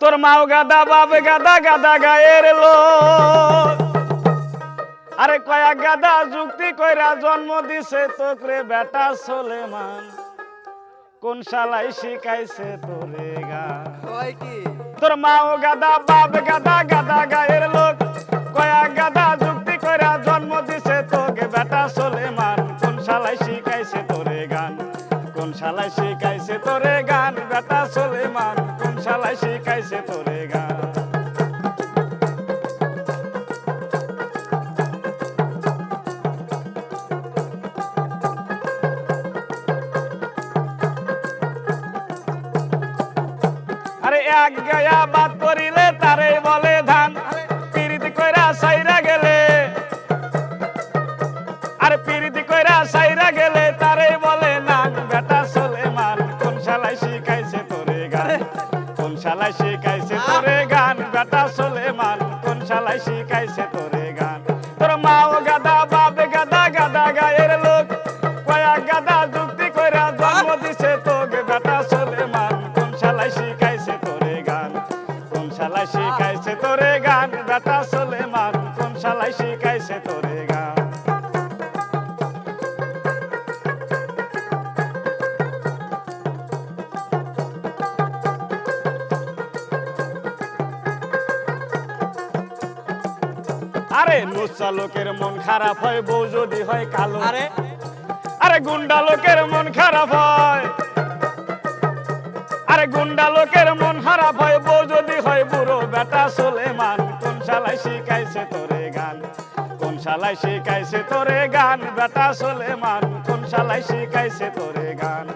তোর মাও গাদা বাপ গাদা গাদা গায়ের লোক। আরে কয়া গাদা যুক্তি কইরা জন্ম দিছে তোকরে বেটা সোলেমান। কোন শালাই শিখাইছে তোরে গা। কি? তোর মাও গাদা বাপ গাদা গাদা গায়ের লোক। কয়া গাদা যুক্তি কইরা জন্ম দিছে তোকে বেটা সোলেমান। কোন শালাই শিখাইছে তোরে গান? কোন শালাই শিখাইছে তোরে গান বেটা সোলেমান। শালাই শিখাইছে তোরে গান আরে এক গায়া বাদ করিলে তারে বলে শালাই শিখাইছে তোরে গান, বেটা সোলেমান, কোন শালাই শিখাইছে তোরে গান? তোর মাও গাদা, বাপ গাদা গাদা গায়ের লোক, কয়া গাদা যুক্তি কইরা জন্ম দিছে তোকে, বেটা সোলেমান, কোন শালাই শিখাইছে তোরে গান? কোন শালাই শিখাইছে তোরে গান, বেটা সোলেমান, কোন শালাই শিখাইছে তোরে আরে লুচ্চা লোকের মন খারাপ হয় বউ যদি হয় কালো। আরে। আরে গুন্ডা লোকের মন খারাপ হয়। আরে গুন্ডা লোকের মন খারাপ হয় বউ যদি হয় বুড়ো বেটা সোলেমান কোন শালাই শিখাইছে তোরে গান? কোন শালাই শিখাইছে তোরে গান বেটা সোলেমান কোন শালাই শিখাইছে তোরে গান?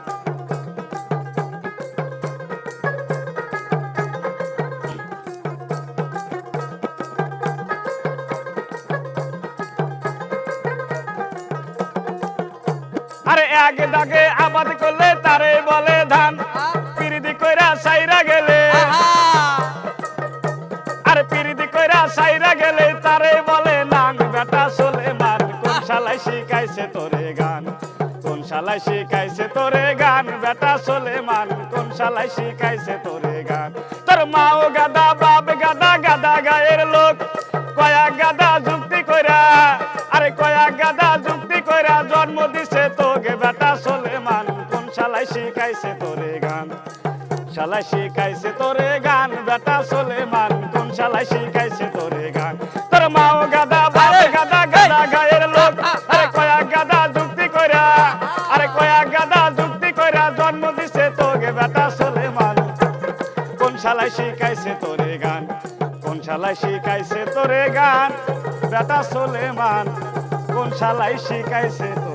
আরে এক দাগে আবাদ করলে তারে বলে ধান। পিরিদি কইরা সাইরা গেলে। আরে পিরিদি কইরা সাইরা গেলে তারে বলে নাং বেটা সোলেমান কোন শালাই শিখাইছে তোরে গান? কোন শালাই শিখাইছে তোরে গান? বেটা সোলেমান কোন শালাই শিখাইছে তোরে গান? তোর মাও গাদা শালাই শিখাইছে তোরে গান। শালাই শিখাইছে তোরে গান বেটা সোলেমান কোন শালাই শিখাইছে তোরে গান। তোর মাও গাদা আরে, গাদা গাদা গায়ের লোক। আরে কয়া গাদা যুক্তি কইরা। আরে কয়া গাদা যুক্তি কইরা জন্ম দিছে তোকে বেটা সোলেমান। কোন শালাই শিখাইছে তোরে গান? কোন শালাই শিখাইছে তোরে গান? বেটা সোলেমান কোন শালাই শিখাইছে তোরে